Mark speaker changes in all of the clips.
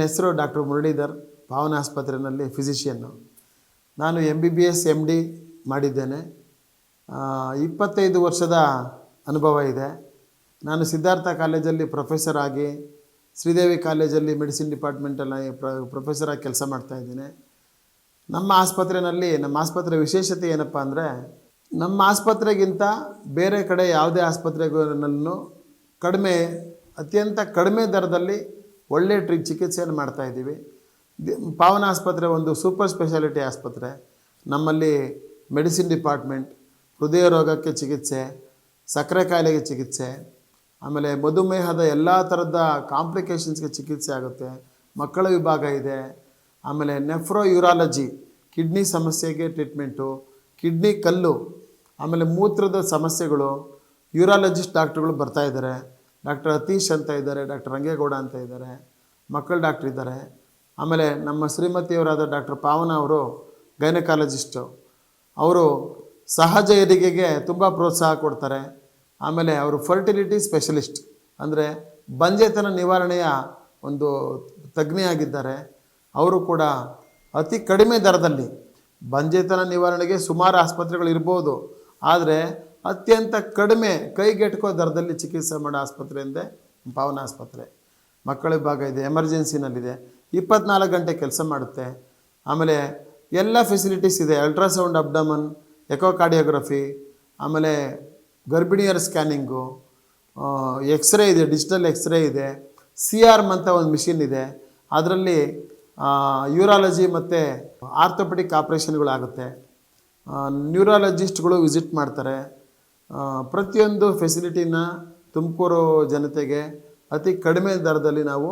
Speaker 1: ನನ್ನ ಹೆಸರು ಡಾಕ್ಟರ್ ಮುರಳೀಧರ್ ಪಾವನ ಆಸ್ಪತ್ರೆಯಲ್ಲಿ ಫಿಸಿಷಿಯನ್ನು ನಾನು M B B S M D ಮಾಡಿದ್ದೇನೆ. ಇಪ್ಪತ್ತೈದು ವರ್ಷದ ಅನುಭವ ಇದೆ. ನಾನು ಸಿದ್ಧಾರ್ಥ ಕಾಲೇಜಲ್ಲಿ ಪ್ರೊಫೆಸರ್ ಆಗಿ, ಶ್ರೀದೇವಿ ಕಾಲೇಜಲ್ಲಿ ಮೆಡಿಸಿನ್ ಡಿಪಾರ್ಟ್ಮೆಂಟಲ್ಲಿ ಪ್ರ ಪ್ರೊಫೆಸರ್ ಆಗಿ ಕೆಲಸ ಮಾಡ್ತಾಯಿದ್ದೇನೆ ನಮ್ಮ ಆಸ್ಪತ್ರೆಯಲ್ಲಿ ನಮ್ಮ ಆಸ್ಪತ್ರೆ ವಿಶೇಷತೆ ಏನಪ್ಪ ಅಂದರೆ, ನಮ್ಮ ಆಸ್ಪತ್ರೆಗಿಂತ ಬೇರೆ ಕಡೆ ಯಾವುದೇ ಆಸ್ಪತ್ರೆಗಳಲ್ಲೂ ಕಡಿಮೆ, ಅತ್ಯಂತ ಕಡಿಮೆ ದರದಲ್ಲಿ ಒಳ್ಳೆ ಟ್ರೀ ಚಿಕಿತ್ಸೆಯನ್ನು ಮಾಡ್ತಾ ಇದ್ದೀವಿ. ದಿ- ಪಾವನ ಆಸ್ಪತ್ರೆ ಒಂದು ಸೂಪರ್ ಸ್ಪೆಷಾಲಿಟಿ ಆಸ್ಪತ್ರೆ. ನಮ್ಮಲ್ಲಿ ಮೆಡಿಸಿನ್ ಡಿಪಾರ್ಟ್ಮೆಂಟ್ ಹೃದಯ ರೋಗಕ್ಕೆ ಚಿಕಿತ್ಸೆ, ಸಕ್ಕರೆ ಕಾಯಿಲೆಗೆ ಚಿಕಿತ್ಸೆ, ಆಮೇಲೆ ಮಧುಮೇಹದ ಎಲ್ಲ ಥರದ ಕಾಂಪ್ಲಿಕೇಶನ್ಸ್ಗೆ ಚಿಕಿತ್ಸೆ ಆಗುತ್ತೆ. ಮಕ್ಕಳ ವಿಭಾಗ ಇದೆ. ಆಮೇಲೆ ನೆಫ್ರೋ ಯೂರಾಲಜಿ ಕಿಡ್ನಿ ಸಮಸ್ಯೆಗೆ ಟ್ರೀಟ್ಮೆಂಟು ಕಿಡ್ನಿ ಕಲ್ಲು, ಆಮೇಲೆ ಮೂತ್ರದ ಸಮಸ್ಯೆಗಳು ಯೂರಾಲಜಿಸ್ಟ್ ಡಾಕ್ಟ್ರುಗಳು ಬರ್ತಾ ಇದ್ದಾರೆ. ಡಾಕ್ಟರ್ ಅತೀಶ್ ಅಂತ ಇದ್ದಾರೆ, ಡಾಕ್ಟರ್ ರಂಗೇಗೌಡ ಅಂತ ಇದ್ದಾರೆ, ಮಕ್ಕಳ ಡಾಕ್ಟ್ರ್ ಇದ್ದಾರೆ. ಆಮೇಲೆ ನಮ್ಮ ಶ್ರೀಮತಿಯವರಾದ ಡಾಕ್ಟರ್ ಪಾವನ ಅವರು, ಗೈನಕಾಲಜಿಸ್ಟು. ಅವರು ಸಹಜ ಹೆರಿಗೆಗೆ ತುಂಬ ಪ್ರೋತ್ಸಾಹ ಕೊಡ್ತಾರೆ. ಆಮೇಲೆ ಅವರು ಫರ್ಟಿಲಿಟಿ ಸ್ಪೆಷಲಿಸ್ಟ್, ಅಂದರೆ ಬಂಜೆತನ ನಿವಾರಣೆಯ ಒಂದು ತಜ್ಞೆಯಾಗಿದ್ದಾರೆ. ಅವರು ಕೂಡ ಅತಿ ಕಡಿಮೆ ದರದಲ್ಲಿ ಬಂಜೆತನ ನಿವಾರಣೆಗೆ ಸುಮಾರು ಆಸ್ಪತ್ರೆಗಳು ಇರ್ಬೋದು. ಆದರೆ ಅತ್ಯಂತ ಕಡಿಮೆ ಕೈಗೆಟಕೋ ದರದಲ್ಲಿ ಚಿಕಿತ್ಸೆ ಮಾಡೋ ಆಸ್ಪತ್ರೆ ಎಂದೇ ಪಾವನ ಆಸ್ಪತ್ರೆ ಮಕ್ಕಳ ವಿಭಾಗ ಇದೆ, ಎಮರ್ಜೆನ್ಸಿನಲ್ಲಿದೆ. ಇಪ್ಪತ್ನಾಲ್ಕು ಗಂಟೆ ಕೆಲಸ ಮಾಡುತ್ತೆ. ಆಮೇಲೆ ಎಲ್ಲ ಫೆಸಿಲಿಟೀಸ್ ಇದೆ ಅಲ್ಟ್ರಾಸೌಂಡ್ ಅಬ್ಡಮನ್ ಎಕೋಕಾರ್ಡಿಯೋಗ್ರಫಿ ಆಮೇಲೆ ಗರ್ಭಿಣಿಯರ ಸ್ಕ್ಯಾನಿಂಗು ಎಕ್ಸ್ರೇ ಇದೆ ಡಿಜಿಟಲ್ ಎಕ್ಸ್ರೇ ಇದೆ ಸಿ ಆರ್ ಅಂತ ಒಂದು ಮಿಷಿನ್ ಇದೆ. ಅದರಲ್ಲಿ ಯೂರಾಲಜಿ ಮತ್ತು ಆರ್ಥೋಪೆಟಿಕ್ ಆಪ್ರೇಷನ್ಗಳಾಗುತ್ತೆ ನ್ಯೂರಾಲಜಿಸ್ಟ್ಗಳು ವಿಸಿಟ್ ಮಾಡ್ತಾರೆ. ಪ್ರತಿಯೊಂದು ಫೆಸಿಲಿಟಿನ ತುಮಕೂರು ಜನತೆಗೆ ಅತಿ ಕಡಿಮೆ ದರದಲ್ಲಿ ನಾವು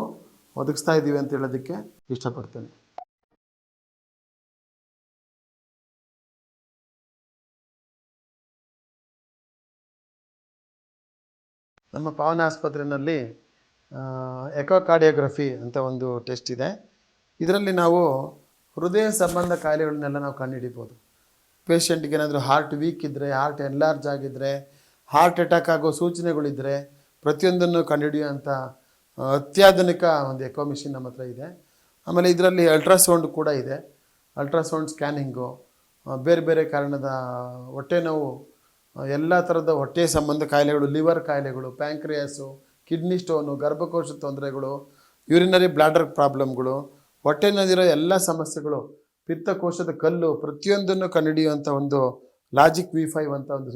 Speaker 1: ಒದಗಿಸ್ತಾ ಇದ್ದೀವಿ ಅಂತ ಹೇಳೋದಕ್ಕೆ ಇಷ್ಟಪಡ್ತೇನೆ. ನಮ್ಮ ಪಾವನ ಆಸ್ಪತ್ರೆಯಲ್ಲಿ ಎಕೋಕಾರ್ಡಿಯೋಗ್ರಫಿ ಅಂತ ಒಂದು ಟೆಸ್ಟ್ ಇದೆ. ಇದರಲ್ಲಿ ನಾವು ಹೃದಯ ಸಂಬಂಧ ಕಾಯಿಲೆಗಳನ್ನೆಲ್ಲ ನಾವು ಕಂಡುಹಿಡಿಬೋದು. ಪೇಷಂಟ್ಗೆ ಏನಾದರೂ ಹಾರ್ಟ್ ವೀಕ್ ಇದ್ದರೆ ಹಾರ್ಟ್ ಎನ್ಲಾರ್ಜ್ ಆಗಿದ್ದರೆ ಹಾರ್ಟ್ ಅಟ್ಯಾಕ್ ಆಗೋ ಸೂಚನೆಗಳಿದ್ದರೆ ಪ್ರತಿಯೊಂದನ್ನು ಕಂಡುಹಿಡಿಯುವಂಥ ಅತ್ಯಾಧುನಿಕ ಒಂದು ಎಕೋ ಮಿಷಿನ್ ನಮ್ಮ ಹತ್ರ ಇದೆ. ಆಮೇಲೆ ಇದರಲ್ಲಿ ಅಲ್ಟ್ರಾಸೌಂಡ್ ಕೂಡ ಇದೆ. ಅಲ್ಟ್ರಾಸೌಂಡ್ ಸ್ಕ್ಯಾನಿಂಗು ಬೇರೆ ಬೇರೆ ಕಾರಣದ ಹೊಟ್ಟೆ ನೋವು ಎಲ್ಲ ಥರದ ಹೊಟ್ಟೆ ಸಂಬಂಧ ಕಾಯಿಲೆಗಳು ಲಿವರ್ ಕಾಯಿಲೆಗಳು ಪ್ಯಾಂಕ್ರಿಯಾಸು ಕಿಡ್ನಿ ಸ್ಟೋನು ಗರ್ಭಕೋಶ ತೊಂದರೆಗಳು ಯೂರಿನರಿ ಬ್ಲಾಡರ್ ಪ್ರಾಬ್ಲಮ್ಗಳು ಹೊಟ್ಟೆನಲ್ಲಿರೋ ಎಲ್ಲ ಸಮಸ್ಯೆಗಳು ಪಿತ್ತಕೋಶದ ಕಲ್ಲು ಪ್ರತಿಯೊಂದನ್ನು ಕಂಡುಹಿಡಿಯುವಂಥ ಒಂದು ಲಾಜಿಕ್ ವಿ ಫೈವ್ ಅಂತ ಒಂದು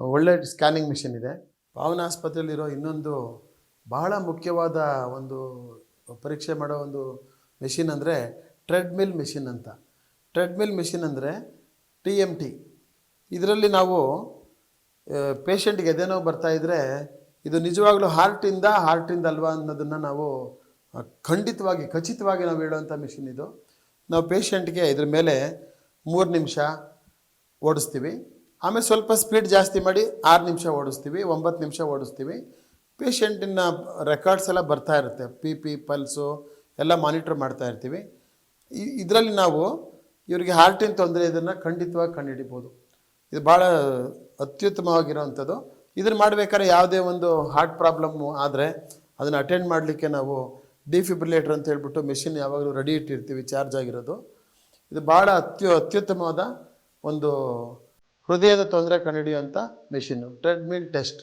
Speaker 1: ಒಳ್ಳೆ ಸ್ಕ್ಯಾನಿಂಗ್ ಮಿಷಿನ್ ಇದೆ. ಪಾವನ ಆಸ್ಪತ್ರೆಯಲ್ಲಿರೋ ಇನ್ನೊಂದು ಬಹಳ ಮುಖ್ಯವಾದ ಒಂದು ಪರೀಕ್ಷೆ ಮಾಡೋ ಒಂದು ಮೆಷಿನ್ ಅಂದರೆ ಟ್ರೆಡ್ಮಿಲ್ ಮೆಷಿನ್ ಅಂತ. ಟ್ರೆಡ್ಮಿಲ್ ಮೆಷಿನ್ ಅಂದರೆ ಟಿ ಎಂ ಟಿ ಇದರಲ್ಲಿ ನಾವು ಪೇಷಂಟ್ಗೆ ಬರ್ತಾ ಇದ್ದರೆ ಇದು ನಿಜವಾಗ್ಲೂ ಹಾರ್ಟಿಂದ ಹಾರ್ಟಿಂದ ಅಲ್ವಾ ಅನ್ನೋದನ್ನು ನಾವು ಖಂಡಿತವಾಗಿ, ಖಚಿತವಾಗಿ ನಾವು ಹೇಳುವಂಥ ಮಿಷಿನ್ ಇದು. ನಾವು ಪೇಷಂಟ್ಗೆ ಇದ್ರ ಮೇಲೆ ಮೂರು ನಿಮಿಷ ಓಡಿಸ್ತೀವಿ. ಆಮೇಲೆ ಸ್ವಲ್ಪ ಸ್ಪೀಡ್ ಜಾಸ್ತಿ ಮಾಡಿ ಆರು ನಿಮಿಷ ಓಡಿಸ್ತೀವಿ, ಒಂಬತ್ತು ನಿಮಿಷ ಓಡಿಸ್ತೀವಿ. ಪೇಷಂಟಿನ ರೆಕಾರ್ಡ್ಸ್ ಎಲ್ಲ ಬರ್ತಾ ಇರುತ್ತೆ. ಪಿ ಪಿ ಪಲ್ಸು ಎಲ್ಲ ಮಾನಿಟ್ರ್ ಮಾಡ್ತಾ ಇರ್ತೀವಿ. ಇದರಲ್ಲಿ ನಾವು ಇವರಿಗೆ ಹಾರ್ಟಿನ ತೊಂದರೆ ಇದನ್ನು ಖಂಡಿತವಾಗಿ ಕಂಡುಹಿಡಿಬೋದು. ಇದು ಭಾಳ ಅತ್ಯುತ್ತಮವಾಗಿರೋವಂಥದ್ದು. ಇದನ್ನು ಮಾಡಬೇಕಾದ್ರೆ ಯಾವುದೇ ಒಂದು ಹಾರ್ಟ್ ಪ್ರಾಬ್ಲಮ್ಮು ಆದರೆ ಅದನ್ನು ಅಟೆಂಡ್ ಮಾಡಲಿಕ್ಕೆ ನಾವು ಡಿಫಿಬ್ರಿಲೇಟರ್ ಅಂತ ಹೇಳ್ಬಿಟ್ಟು ಮೆಷಿನ್ ಯಾವಾಗಲೂ ರೆಡಿ ಇಟ್ಟಿರ್ತೀವಿ ಚಾರ್ಜ್ ಆಗಿರೋದು. ಇದು ಭಾಳ ಅತ್ಯು, ಅತ್ಯುತ್ತಮವಾದ ಒಂದು ಹೃದಯದ ತೊಂದರೆ ಕಂಡುಹಿಡಿಯುವಂಥ ಮೆಷಿನ್ನು ಟ್ರೆಡ್ಮಿಲ್ ಟೆಸ್ಟ್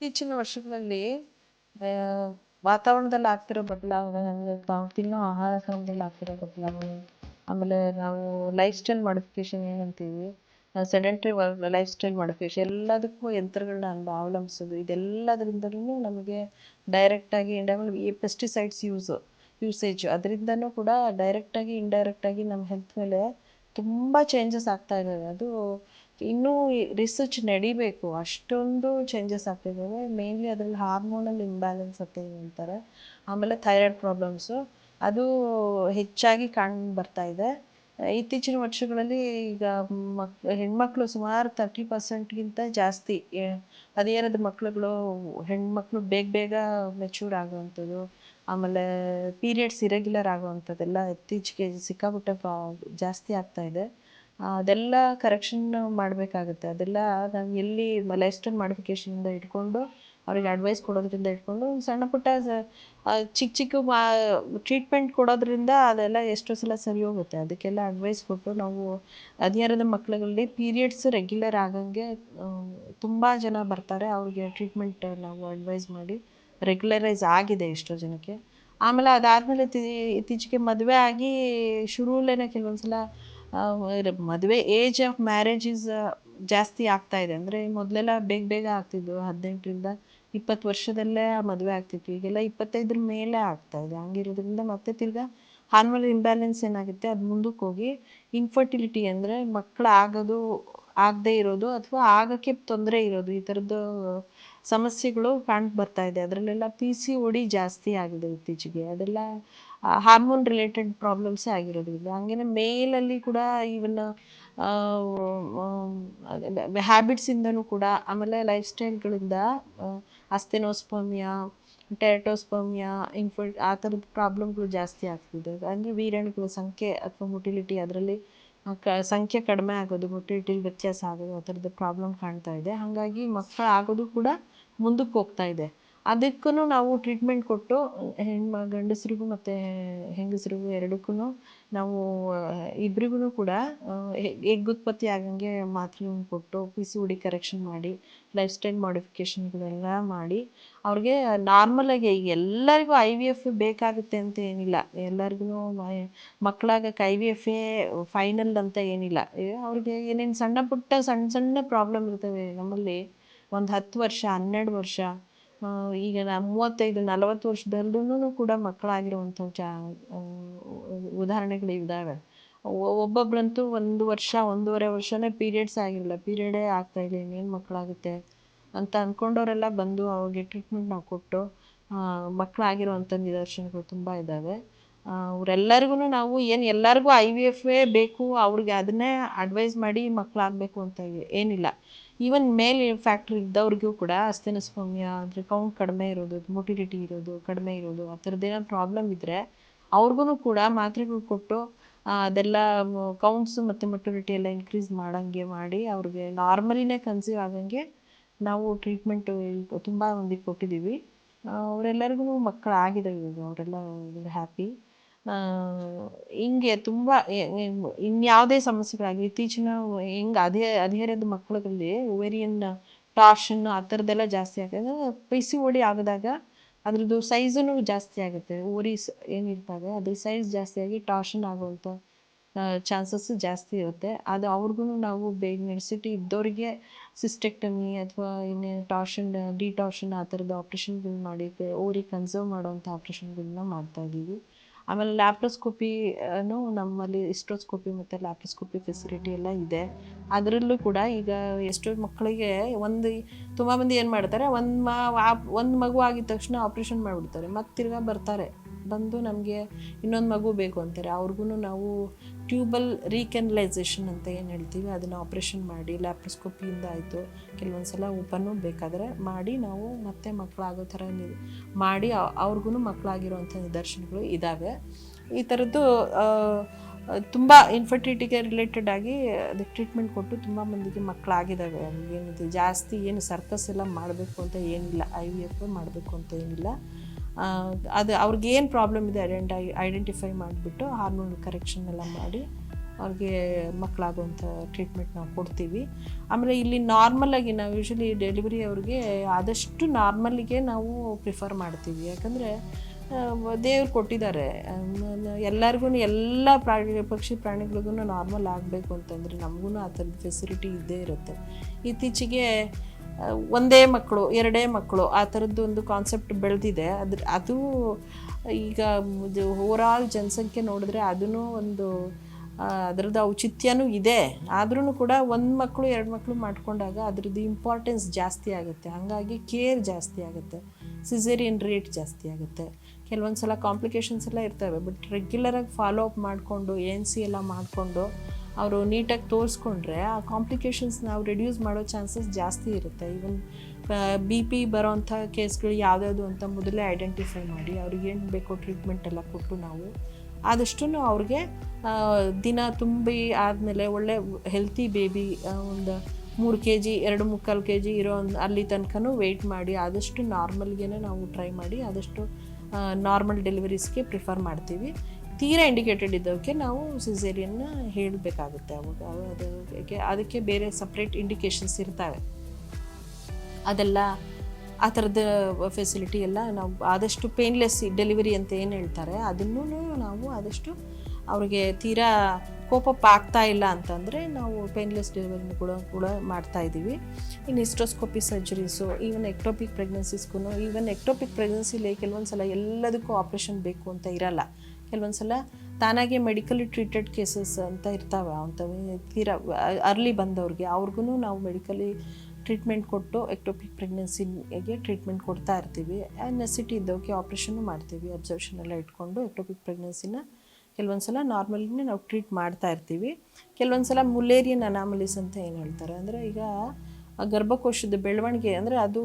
Speaker 2: ಇತ್ತೀಚಿನ ವರ್ಷಗಳಲ್ಲಿ ವಾತಾವರಣದಲ್ಲಿ ಆಗ್ತಿರೋ ಬದಲಾವಣೆ ನಾವು ತಿನ್ನೋ ಆಹಾರ ಕ್ರಮದಲ್ಲಿ ಆಗ್ತಿರೋ ಬದಲಾವಣೆ ಆಮೇಲೆ ನಾವು ಲೈಫ್ ಸ್ಟೈಲ್ ಮಾಡಿಫಿಕೇಶನ್ ಏನಂತೀವಿ ಸೆಡೆಂಟ್ರಿ ಲೈಫ್ ಸ್ಟೈಲ್ ಮಾಡಿಫಿಕೇಶನ್ ಎಲ್ಲದಕ್ಕೂ ಯಂತ್ರಗಳನ್ನ ಅವಲಂಬಿಸೋದು. ಇದೆಲ್ಲದರಿಂದಲೂ ನಮಗೆ ಡೈರೆಕ್ಟಾಗಿ ಈ ಪೆಸ್ಟಿಸೈಡ್ಸ್ ಯೂಸು ಯೂಸೇಜ್ ಅದರಿಂದನೂ ಕೂಡ ಡೈರೆಕ್ಟಾಗಿ ಇಂಡೈರೆಕ್ಟಾಗಿ ನಮ್ಮ ಹೆಲ್ತ್ ಮೇಲೆ ತುಂಬ ಚೇಂಜಸ್ ಆಗ್ತಾ ಇದ್ದಾವೆ. ಅದು ಇನ್ನೂ ರಿಸರ್ಚ್ ನಡಿಬೇಕು. ಅಷ್ಟೊಂದು ಚೇಂಜಸ್ ಆಗ್ತಿದ್ದಾವೆ ಮೇನ್ಲಿ ಅದರಲ್ಲಿ ಹಾರ್ಮೋನಲ್ ಇಂಬ್ಯಾಲೆನ್ಸ್ ಅಂತ ಏನ್ ಅಂತಾರೆ ಆಮೇಲೆ ಥೈರಾಯ್ಡ್ ಪ್ರಾಬ್ಲಮ್ಸು ಅದು ಹೆಚ್ಚಾಗಿ ಕಾಣ್ ಬರ್ತಾ ಇದೆ. ಇತ್ತೀಚಿನ ವರ್ಷಗಳಲ್ಲಿ ಈಗ ಮಕ್, ಹೆಣ್ಮಕ್ಳು ಸುಮಾರು ತರ್ಟಿ ಪರ್ಸೆಂಟ್ಗಿಂತ ಜಾಸ್ತಿ ಹದಿಹರದ ಮಕ್ಳುಗಳು ಹೆಣ್ಮಕ್ಳು ಬೇಗ ಬೇಗ ಮೆಚೂರ್ ಆಗುವಂಥದ್ದು. ಆಮೇಲೆ ಪೀರಿಯಡ್ಸ್ ಇರೆಗ್ಯುಲರ್ ಆಗುವಂಥದ್ದೆಲ್ಲ ಇತ್ತೀಚೆಗೆ ಸಿಕ್ಕಾಪಟ್ಟೆ ಜಾಸ್ತಿ ಆಗ್ತಾ ಇದೆ. ಅದೆಲ್ಲ ಕರೆಕ್ಷನ್ ಮಾಡಬೇಕಾಗುತ್ತೆ. ಅದೆಲ್ಲ ನಾವು ಎಲ್ಲಿ ಲೈಫ್ ಸ್ಟೈಲ್ ಮಾಡಿಫಿಕೇಷನಿಂದ ಇಟ್ಕೊಂಡು, ಅವ್ರಿಗೆ ಅಡ್ವೈಸ್ ಕೊಡೋದ್ರಿಂದ ಇಟ್ಕೊಂಡು ಸಣ್ಣ ಪುಟ್ಟ ಚಿಕ್ಕ ಚಿಕ್ಕ ಮಾ ಟ್ರೀಟ್ಮೆಂಟ್ ಕೊಡೋದ್ರಿಂದ ಅದೆಲ್ಲ ಎಷ್ಟೋ ಸಲ ಸರಿ ಹೋಗುತ್ತೆ. ಅದಕ್ಕೆಲ್ಲ ಅಡ್ವೈಸ್ ಕೊಟ್ಟು ನಾವು ಹದಿನಾರದ ಮಕ್ಕಳುಗಳಲ್ಲಿ ಪೀರಿಯಡ್ಸ್ ರೆಗ್ಯುಲರ್ ಆಗಂಗೆ ತುಂಬ ಜನ ಬರ್ತಾರೆ. ಅವ್ರಿಗೆ ಟ್ರೀಟ್ಮೆಂಟ್ ನಾವು ಅಡ್ವೈಸ್ ಮಾಡಿ ರೆಗ್ಯುಲರೈಸ್ ಆಗಿದೆ ಎಷ್ಟೋ ಜನಕ್ಕೆ. ಆಮೇಲೆ ಅದಾದಮೇಲೆ ಇತ್ತೀಚೆಗೆ ಮದುವೆ ಆಗಿ ಶುರುವಲ್ಲೇನೆ ಕೆಲವೊಂದು ಸಲ ಮದುವೆ ಏಜ್ ಆಫ್ ಮ್ಯಾರೇಜ್ ಇಸ್ ಜಾಸ್ತಿ ಆಗ್ತಾ ಇದೆ. ಅಂದರೆ ಮೊದಲೆಲ್ಲ ಬೇಗ ಬೇಗ ಆಗ್ತಿದ್ವು. ಹದಿನೆಂಟರಿಂದ ಇಪ್ಪತ್ತು ವರ್ಷದಲ್ಲೇ ಮದುವೆ ಆಗ್ತಿತ್ತು. ಈಗೆಲ್ಲ ಇಪ್ಪತ್ತೈದರ ಮೇಲೆ ಆಗ್ತಾ ಇದೆ. ಹಂಗಿರೋದ್ರಿಂದ ಮತ್ತೆ ತಿರ್ಗ ಹಾರ್ಮೋನ್ ಇಂಬ್ಯಾಲೆನ್ಸ್ ಏನಾಗುತ್ತೆ? ಅದು ಮುಂದಕ್ಕೆ ಹೋಗಿ ಇನ್ಫರ್ಟಿಲಿಟಿ ಅಂದರೆ ಮಕ್ಕಳು ಆಗೋದು, ಆಗದೇ ಇರೋದು ಅಥವಾ ಆಗೋಕ್ಕೆ ತೊಂದರೆ ಇರೋದು. ಈ ಥರದ್ದು ಸಮಸ್ಯೆಗಳು ಕಾಣ್ ಬರ್ತಾ ಇದೆ. ಅದರಲ್ಲೆಲ್ಲ ಪಿ ಸಿ ಒಡಿ ಜಾಸ್ತಿ ಆಗಿದೆ ಇತ್ತೀಚೆಗೆ. ಅದೆಲ್ಲ ಹಾರ್ಮೋನ್ ರಿಲೇಟೆಡ್ ಪ್ರಾಬ್ಲಮ್ಸೇ ಆಗಿರೋದ್ರಿಂದ ಹಂಗೇನೆ ಮೇಲಲ್ಲಿ ಕೂಡ ಇವನ್ ಹ್ಯಾಬಿಟ್ಸಿಂದನೂ ಕೂಡ, ಆಮೇಲೆ ಲೈಫ್ ಸ್ಟೈಲ್ಗಳಿಂದ ಅಸ್ತೆನೋಸ್ಪಮಿಯಾ ಟೆರಟೋಸ್ಪಮಿಯಾ ಇನ್ಫರ್ಟ್ ಆ ಥರದ ಪ್ರಾಬ್ಲಮ್ಗಳು ಜಾಸ್ತಿ ಆಗ್ತಿದೆ. ಅಂದರೆ ವೀರಾಣುಗಳ ಸಂಖ್ಯೆ ಅಥವಾ ಮೊಟಿಲಿಟಿ ಅದರಲ್ಲಿ ಕ, ಸಂಖ್ಯೆ ಕಡಿಮೆ ಆಗೋದು ಮೊಟಿಲಿಟಿಲಿ ವ್ಯತ್ಯಾಸ ಆಗೋದು ಆ ಥರದ ಪ್ರಾಬ್ಲಮ್ ಕಾಣ್ತಾ ಇದೆ. ಹಾಗಾಗಿ ಮಕ್ಕಳು ಆಗೋದು ಕೂಡ ಮುಂದಕ್ಕೆ ಹೋಗ್ತಾ ಇದೆ. ಅದಕ್ಕೂ ನಾವು ಟ್ರೀಟ್ಮೆಂಟ್ ಕೊಟ್ಟು ಹೆಣ್ಣು ಗಂಡಸ್ರಿಗೂ ಮತ್ತು ಹೆಂಗಸ್ರಿಗೂ ಎರಡಕ್ಕೂ ನಾವು ಇಬ್ರಿಗೂ ಕೂಡ ಎಗ್ ಉತ್ಪತ್ತಿ ಆಗಂಗೆ ಮಾತ್ರೆಗಳನ್ನ ಕೊಟ್ಟು ಪಿ ಸಿ ಕರೆಕ್ಷನ್ ಮಾಡಿ ಲೈಫ್ ಸ್ಟೈಲ್ ಮಾಡಿಫಿಕೇಷನ್ಗಳೆಲ್ಲ ಮಾಡಿ, ಅವ್ರಿಗೆ ನಾರ್ಮಲಾಗಿ ಎಲ್ಲರಿಗೂ ಐ ವಿ ಎಫ್ ಬೇಕಾಗುತ್ತೆ ಅಂತ ಏನಿಲ್ಲ. ಎಲ್ಲರಿಗೂ ಮಕ್ಕಳಾಗಕ್ಕೆ ಐ ವಿ ಎಫೇ ಫೈನಲ್ ಅಂತ ಏನಿಲ್ಲ. ಅವ್ರಿಗೆ ಏನೇನು ಸಣ್ಣ ಪುಟ್ಟ ಸಣ್ಣ ಸಣ್ಣ ಪ್ರಾಬ್ಲಮ್ ಇರ್ತವೆ ನಮ್ಮಲ್ಲಿ. ಒಂದು ಹತ್ತು ವರ್ಷ, ಹನ್ನೆರಡು ವರ್ಷ. ಈಗ ಮೂವತ್ತೈದು, ನಲವತ್ತು ವರ್ಷದಲ್ಲೂ ಕೂಡ ಮಕ್ಕಳಾಗಿರುವಂಥ ಚಾ ಉದಾಹರಣೆಗಳಿದ್ದಾವೆ ಒಬ್ಬೊಬ್ಬರಂತೂ ಒಂದು ವರ್ಷ, ಒಂದೂವರೆ ವರ್ಷನೇ ಪೀರಿಯಡ್ಸ್ ಆಗಿರಲ್ಲ ಪೀರಿಯಡೇ ಆಗ್ತಾ ಇಲ್ಲ. ಇನ್ನೇನು ಮಕ್ಕಳಾಗುತ್ತೆ ಅಂತ ಅಂದ್ಕೊಂಡವರೆಲ್ಲ ಬಂದು ಅವ್ರಿಗೆ ಟ್ರೀಟ್ಮೆಂಟ್ ನಾವು ಕೊಟ್ಟು ಮಕ್ಕಳಾಗಿರುವಂಥ ನಿದರ್ಶನಗಳು ತುಂಬ ಇದ್ದಾವೆ. ಅವರೆಲ್ಲರಿಗೂ ನಾವು ಏನು ಎಲ್ಲರಿಗೂ ಐ ವಿ ಎಫೇ ಬೇಕು, ಅವ್ರಿಗೆ ಅದನ್ನೇ ಅಡ್ವೈಸ್ ಮಾಡಿ ಮಕ್ಕಳಾಗಬೇಕು ಅಂತ ಏನಿಲ್ಲ. ಈವನ್ ಮೇಲ್ ಫ್ಯಾಕ್ಟ್ರಿ ಇದ್ದವ್ರಿಗೂ ಕೂಡ ಅಸ್ತೆನಸ್ಪಮ್ಯ ಅಂದರೆ ಕೌಂಟ್ ಕಡಿಮೆ ಇರೋದು ಮೊಟಿಲಿಟಿ ಇರೋದು, ಕಡಿಮೆ ಇರೋದು, ಆ ಥರದ್ದೇನೋ ಪ್ರಾಬ್ಲಮ್ ಇದ್ದರೆ ಅವ್ರಿಗೂ ಕೂಡ ಮಾತ್ರೆಗಳು ಕೊಟ್ಟು ಅದೆಲ್ಲ ಕೌಂಟ್ಸು ಮತ್ತು ಮೊಟಿಲಿಟಿ ಎಲ್ಲ ಇನ್ಕ್ರೀಸ್ ಮಾಡೋಂಗೆ ಮಾಡಿ ಅವ್ರಿಗೆ ನಾರ್ಮಲಿನೇ ಕನ್ಸೀವ್ ಆಗಂಗೆ ನಾವು ಟ್ರೀಟ್ಮೆಂಟು ತುಂಬ ಮಂದಿಗೆ ಕೊಟ್ಟಿದ್ದೀವಿ ಅವರೆಲ್ಲರಿಗೂ ಮಕ್ಕಳು ಆಗಿದ್ದಾವೆ ಇವಾಗ, ಅವರೆಲ್ಲ ಹ್ಯಾಪಿ ಹಿಂಗೆ ತುಂಬ ಇನ್ಯಾವುದೇ ಸಮಸ್ಯೆಗಳಾಗಿ ಇತ್ತೀಚಿನ ಹಿಂಗೆ ಅದೇ ಹದಿಹರೆಯದ ಮಕ್ಳುಗಳಲ್ಲಿ ಒವೇರಿಯನ್ ಟಾರ್ಷನ್ ಆ ಥರದ್ದೆಲ್ಲ ಜಾಸ್ತಿ ಆಗ್ತದೆ. ಪಿ ಸಿ ಓಡಿ ಆಗಿದಾಗ ಅದ್ರದ್ದು ಸೈಜೂ ಜಾಸ್ತಿ ಆಗುತ್ತೆ. ಓರೀಸ್ ಏನಿರ್ತವೆ, ಅದ್ರ ಸೈಜ್ ಜಾಸ್ತಿ ಆಗಿ ಟಾರ್ಷನ್ ಆಗುವಂಥ ಚಾನ್ಸಸ್ಸು ಜಾಸ್ತಿ ಇರುತ್ತೆ. ಅದು ಅವ್ರಿಗೂ ನಾವು ಬೇಗ ನೆನೆಸಿಟಿ ಇದ್ದವರಿಗೆ ಸಿಸ್ಟೆಕ್ಟಮಿ ಅಥವಾ ಇನ್ನೇನು ಟಾರ್ಷನ್ ಡಿಟಾರ್ಷನ್ ಆ ಥರದ ಆಪ್ರೇಷನ್ಗಳು ಮಾಡಿ ಓರಿ ಕನ್ಸರ್ವ್ ಮಾಡುವಂಥ ಆಪ್ರೇಷನ್ಗಳನ್ನ ಮಾಡ್ತಾ ಇದ್ದೀವಿ ಆಮೇಲೆ ಲ್ಯಾಪ್ರೋಸ್ಕೋಪಿನೂ ನಮ್ಮಲ್ಲಿ ಇಸ್ಟ್ರೋಸ್ಕೋಪಿ ಮತ್ತು ಲ್ಯಾಪ್ರೋಸ್ಕೋಪಿ ಫೆಸಿಲಿಟಿ ಎಲ್ಲ ಇದೆ. ಅದರಲ್ಲೂ ಕೂಡ ಈಗ ಎಷ್ಟೋ ಮಕ್ಕಳಿಗೆ ಒಂದು ತುಂಬ ಮಂದಿ ಏನು ಮಾಡ್ತಾರೆ, ಒಂದು ಮ ಒಂದು ಮಗು ಆಗಿದ ತಕ್ಷಣ ಆಪ್ರೇಷನ್ ಮಾಡಿಬಿಡ್ತಾರೆ. ಮತ್ತೆ ತಿರ್ಗಾ ಬರ್ತಾರೆ. ಬಂದು ನಮಗೆ ಇನ್ನೊಂದು ಮಗು ಬೇಕು ಅಂತಾರೆ. ಅವ್ರಿಗೂ ನಾವು ಟ್ಯೂಬಲ್ ರೀಕೆನಲೈಸೇಷನ್ ಅಂತ ಏನು ಹೇಳ್ತೀವಿ, ಅದನ್ನು ಆಪ್ರೇಷನ್ ಮಾಡಿ ಲ್ಯಾಪ್ರೋಸ್ಕೋಪಿಯಿಂದ ಆಯಿತು. ಕೆಲವೊಂದು ಸಲ ಉಪನೂ ಬೇಕಾದರೆ ಮಾಡಿ ನಾವು ಮತ್ತೆ ಮಕ್ಕಳಾಗೋ ಥರ ಮಾಡಿ ಅವ್ರಿಗೂ ಮಕ್ಕಳಾಗಿರುವಂಥ ನಿದರ್ಶನಗಳು ಇದ್ದಾವೆ ಈ ಥರದ್ದು ತುಂಬ ಇನ್ಫರ್ಟಿಲಿಟಿಗೆ ರಿಲೇಟೆಡ್ ಆಗಿ ಅದಕ್ಕೆ ಟ್ರೀಟ್ಮೆಂಟ್ ಕೊಟ್ಟು ತುಂಬ ಮಂದಿಗೆ ಮಕ್ಕಳಾಗಿದ್ದಾವೆ ಏನಿದೆ, ಜಾಸ್ತಿ ಏನು ಸರ್ಕಸ್ ಎಲ್ಲ ಮಾಡಬೇಕು ಅಂತ ಏನಿಲ್ಲ ಐ ವಿ ಎಫ್ ಮಾಡಬೇಕು ಅಂತ ಏನಿಲ್ಲ. ಅದು ಅವ್ರಿಗೆ ಏನು ಪ್ರಾಬ್ಲಮ್ ಇದೆ ಐಡೆಂಟೈ ಐಡೆಂಟಿಫೈ ಮಾಡಿಬಿಟ್ಟು ಹಾರ್ಮೋನ್ ಕರೆಕ್ಷನ್ ಎಲ್ಲ ಮಾಡಿ ಅವ್ರಿಗೆ ಮಕ್ಕಳಾಗುವಂಥ ಟ್ರೀಟ್ಮೆಂಟ್ ನಾವು ಕೊಡ್ತೀವಿ. ಆಮೇಲೆ ಇಲ್ಲಿ ನಾರ್ಮಲಾಗಿ ನಾವು ಯೂಶ್ವಲಿ ಡೆಲಿವರಿ ಅವ್ರಿಗೆ ಆದಷ್ಟು ನಾರ್ಮಲ್ಲಿಗೆ ನಾವು ಪ್ರಿಫರ್ ಮಾಡ್ತೀವಿ. ಯಾಕಂದರೆ ದೇವ್ರು ಕೊಟ್ಟಿದ್ದಾರೆ. ಎಲ್ಲರಿಗೂ ಎಲ್ಲ ಪ್ರಾಣಿ, ಪಕ್ಷಿ ಪ್ರಾಣಿಗಳಿಗೂ ನಾರ್ಮಲ್ ಆಗಬೇಕು ಅಂತಂದರೆ ನಮಗೂ ಆ ಥರದ ಫೆಸಿಲಿಟಿ ಇದ್ದೇ ಇರುತ್ತೆ. ಇತ್ತೀಚೆಗೆ ಒಂದೇ ಮಕ್ಕಳು, ಎರಡೇ ಮಕ್ಕಳು, ಆ ಥರದ್ದು ಒಂದು ಕಾನ್ಸೆಪ್ಟ್ ಬೆಳೆದಿದೆ. ಅದ್ರ ಅದು ಈಗ ಓವರಾಲ್ ಜನಸಂಖ್ಯೆ ನೋಡಿದ್ರೆ ಅದೂ ಒಂದು ಅದರದ್ದು ಔಚಿತ್ಯನೂ ಇದೆ. ಆದ್ರೂ ಕೂಡ ಒಂದು ಮಕ್ಕಳು, ಎರಡು ಮಕ್ಕಳು ಮಾಡಿಕೊಂಡಾಗ ಅದರದ್ದು ಇಂಪಾರ್ಟೆನ್ಸ್ ಜಾಸ್ತಿ ಆಗುತ್ತೆ. ಹಾಗಾಗಿ ಕೇರ್ ಜಾಸ್ತಿ ಆಗುತ್ತೆ. ಸಿಸೇರಿಯನ್ ರೇಟ್ ಜಾಸ್ತಿ ಆಗುತ್ತೆ. ಕೆಲವೊಂದು ಸಲ ಕಾಂಪ್ಲಿಕೇಶನ್ಸ್ ಎಲ್ಲ ಇರ್ತವೆ ಬಟ್ ರೆಗ್ಯುಲರಾಗಿ ಫಾಲೋ ಅಪ್ ಮಾಡಿಕೊಂಡು ಎನ್ ಸಿ ಎಲ್ಲ ಮಾಡಿಕೊಂಡು ಅವರು ನೀಟಾಗಿ ತೋರಿಸ್ಕೊಂಡ್ರೆ ಆ ಕಾಂಪ್ಲಿಕೇಶನ್ಸ್ ನಾವು ರೆಡ್ಯೂಸ್ ಮಾಡೋ ಚಾನ್ಸಸ್ ಜಾಸ್ತಿ ಇರುತ್ತೆ. ಈವನ್ ಬಿ ಪಿ ಬರೋವಂಥ ಕೇಸ್ಗಳು ಯಾವ್ದ್ಯಾವುದು ಅಂತ ಮೊದಲೇ ಐಡೆಂಟಿಫೈ ಮಾಡಿ ಅವ್ರಿಗೆ ಏನು ಬೇಕೋ ಟ್ರೀಟ್ಮೆಂಟ್ ಎಲ್ಲ ಕೊಟ್ಟು ನಾವು ಆದಷ್ಟು ಅವ್ರಿಗೆ ದಿನ ತುಂಬಿ ಆದಮೇಲೆ ಒಳ್ಳೆ ಹೆಲ್ತಿ ಬೇಬಿ ಒಂದು ಮೂರು ಕೆ ಜಿ ಎರಡು ಮುಕ್ಕಾಲು ಕೆ ಜಿ ಇರೋ ಒಂದು ಅಲ್ಲಿ ತನಕನೂ ವೆಯ್ಟ್ ಮಾಡಿ ಆದಷ್ಟು ನಾರ್ಮಲ್ಗೆ ನಾವು ಟ್ರೈ ಮಾಡಿ ಆದಷ್ಟು ನಾರ್ಮಲ್ ಡೆಲಿವರೀಸ್ಗೆ ಪ್ರಿಫರ್ ಮಾಡ್ತೀವಿ. ತೀರಾ ಇಂಡಿಕೇಟೆಡ್ ಇದ್ದವಕ್ಕೆ ನಾವು ಸಿಸೇರಿಯನ್ನ ಹೇಳಬೇಕಾಗುತ್ತೆ ಅವಾಗ. ಅದಕ್ಕೆ ಅದಕ್ಕೆ ಬೇರೆ ಸಪ್ರೇಟ್ ಇಂಡಿಕೇಶನ್ಸ್ ಇರ್ತವೆ. ಅದೆಲ್ಲ, ಆ ಥರದ ಫೆಸಿಲಿಟಿ ಎಲ್ಲ ನಾವು ಆದಷ್ಟು ಪೇನ್ಲೆಸ್ ಡೆಲಿವರಿ ಅಂತ ಏನು ಹೇಳ್ತಾರೆ ಅದನ್ನು ನಾವು ಆದಷ್ಟು ಅವ್ರಿಗೆ ತೀರಾ ಕೋಪಪ್ ಆಗ್ತಾ ಇಲ್ಲ ಅಂತಂದರೆ ನಾವು ಪೇನ್ಲೆಸ್ ಡೆಲಿವರಿನ ಕೂಡ ಕೂಡ ಮಾಡ್ತಾ ಇದ್ದೀವಿ. ಇನ್ನು ಹಿಸ್ಟೋಸ್ಕೋಪಿ ಸರ್ಜರೀಸು ಈವನ್ ಎಕ್ಟೋಪಿಕ್ ಪ್ರೆಗ್ನೆನ್ಸಿಸ್ಗೂ ಈವನ್ ಎಕ್ಟೋಪಿಕ್ ಪ್ರೆಗ್ನೆನ್ಸಿಲಿ ಕೆಲವೊಂದು ಸಲ ಎಲ್ಲದಕ್ಕೂ ಆಪ್ರೇಷನ್ ಬೇಕು ಅಂತ ಇರಲ್ಲ. ಕೆಲವೊಂದು ಸಲ ತಾನಾಗೆ ಮೆಡಿಕಲಿ ಟ್ರೀಟೆಡ್ ಕೇಸಸ್ ಅಂತ ಇರ್ತಾವೆ ಅಂಥವು ತೀರಾ ಅರ್ಲಿ ಬಂದವ್ರಿಗೆ ಅವ್ರಿಗೂ ನಾವು ಮೆಡಿಕಲಿ ಟ್ರೀಟ್ಮೆಂಟ್ ಕೊಟ್ಟು ಎಕ್ಟೋಪಿಕ್ ಪ್ರೆಗ್ನೆನ್ಸಿಗೆ ಟ್ರೀಟ್ಮೆಂಟ್ ಕೊಡ್ತಾ ಇರ್ತೀವಿ. ನೆಸಿಟಿ ಇದ್ದವಕ್ಕೆ ಆಪ್ರೇಷನ್ನು ಮಾಡ್ತೀವಿ ಅಬ್ಸರ್ವೇಷನ್ ಎಲ್ಲ ಇಟ್ಕೊಂಡು ಎಕ್ಟೋಪಿಕ್ ಪ್ರೆಗ್ನೆನ್ಸಿನ ಕೆಲವೊಂದು ಸಲ ನಾರ್ಮಲಿನೇ ನಾವು ಟ್ರೀಟ್ ಮಾಡ್ತಾ ಇರ್ತೀವಿ. ಕೆಲವೊಂದು ಸಲ ಮುಲೇರಿಯನ್ ಅನಾಮಲೀಸ್ ಅಂತ ಏನು ಹೇಳ್ತಾರೆ ಅಂದರೆ ಈಗ ಗರ್ಭಕೋಶದ ಬೆಳವಣಿಗೆ ಅಂದರೆ ಅದು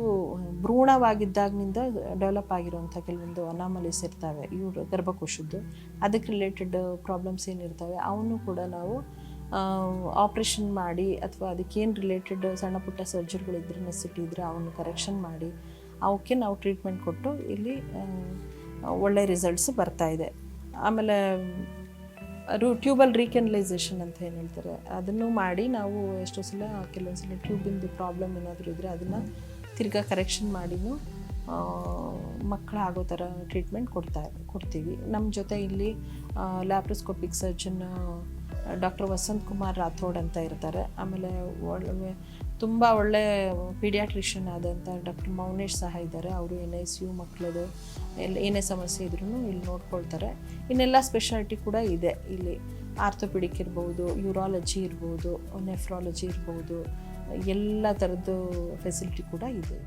Speaker 2: ಭ್ರೂಣವಾಗಿದ್ದಾಗಿನಿಂದ ಡೆವಲಪ್ ಆಗಿರುವಂಥ ಕೆಲವೊಂದು ಅನಾಮಲೀಸ್ ಇರ್ತವೆ ಇವರು ಗರ್ಭಕೋಶದ್ದು. ಅದಕ್ಕೆ ರಿಲೇಟೆಡ್ ಪ್ರಾಬ್ಲಮ್ಸ್ ಏನಿರ್ತವೆ ಅವನು ಕೂಡ ನಾವು ಆಪ್ರೇಷನ್ ಮಾಡಿ ಅಥವಾ ಅದಕ್ಕೇನು ರಿಲೇಟೆಡ್ ಸಣ್ಣ ಪುಟ್ಟ ಸರ್ಜರಿಗಳಿದ್ರೆ ನೆಸಿಟಿ ಇದ್ದರೆ ಅವನ್ನ ಕರೆಕ್ಷನ್ ಮಾಡಿ, ಅವಕ್ಕೆ ನಾವು ಟ್ರೀಟ್ಮೆಂಟ್ ಕೊಟ್ಟು ಇಲ್ಲಿ ಒಳ್ಳೆ ರಿಸಲ್ಟ್ಸ್ ಬರ್ತಾ ಇದೆ. ಆಮೇಲೆ ರು ಟ್ಯೂಬಲ್ ರೀಕೆನಲೈಸೇಷನ್ ಅಂತ ಏನು ಹೇಳ್ತಾರೆ, ಅದನ್ನು ಮಾಡಿ ನಾವು ಎಷ್ಟೋ ಸಲ ಕೆಲವೊಂದು ಸಲ ಟ್ಯೂಬಿಂದು ಪ್ರಾಬ್ಲಮ್ ಏನಾದರೂ ಇದ್ದರೆ ಅದನ್ನು ತಿರ್ಗಾ ಕರೆಕ್ಷನ್ ಮಾಡಿನೂ ಮಕ್ಕಳಾಗೋ ಥರ ಟ್ರೀಟ್ಮೆಂಟ್ ಕೊಡ್ತಾ, ಕೊಡ್ತೀವಿ. ನಮ್ಮ ಜೊತೆ ಇಲ್ಲಿ laparoscopic surgeon doctor Vasanth Kumar Rathod ಅಂತ ಇರ್ತಾರೆ. ಆಮೇಲೆ ತುಂಬ ಒಳ್ಳೆ ಪೀಡಿಯಾಟ್ರಿಷಿಯನ್ ಆದಂಥ ಡಾಕ್ಟರ್ ಮೌನೇಶ್ ಸಹ ಇದ್ದಾರೆ. ಅವರು ಎನ್ ಐ ಸಿ ಯು ಮಕ್ಕಳದು ಎಲ್ಲ ಏನೇ ಸಮಸ್ಯೆ ಇದ್ರೂ ಇಲ್ಲಿ ನೋಡ್ಕೊಳ್ತಾರೆ. ಇನ್ನೆಲ್ಲ ಸ್ಪೆಷಾಲಿಟಿ ಕೂಡ ಇದೆ. ಇಲ್ಲಿ ಆರ್ಥೋಪಿಡಿಕ್ ಇರ್ಬೋದು ಯೂರಾಲಜಿ ಇರ್ಬೋದು ನೆಫ್ರಾಲಜಿ ಇರ್ಬೋದು, ಎಲ್ಲ ಥರದ್ದು ಫೆಸಿಲಿಟಿ ಕೂಡ ಇದೆ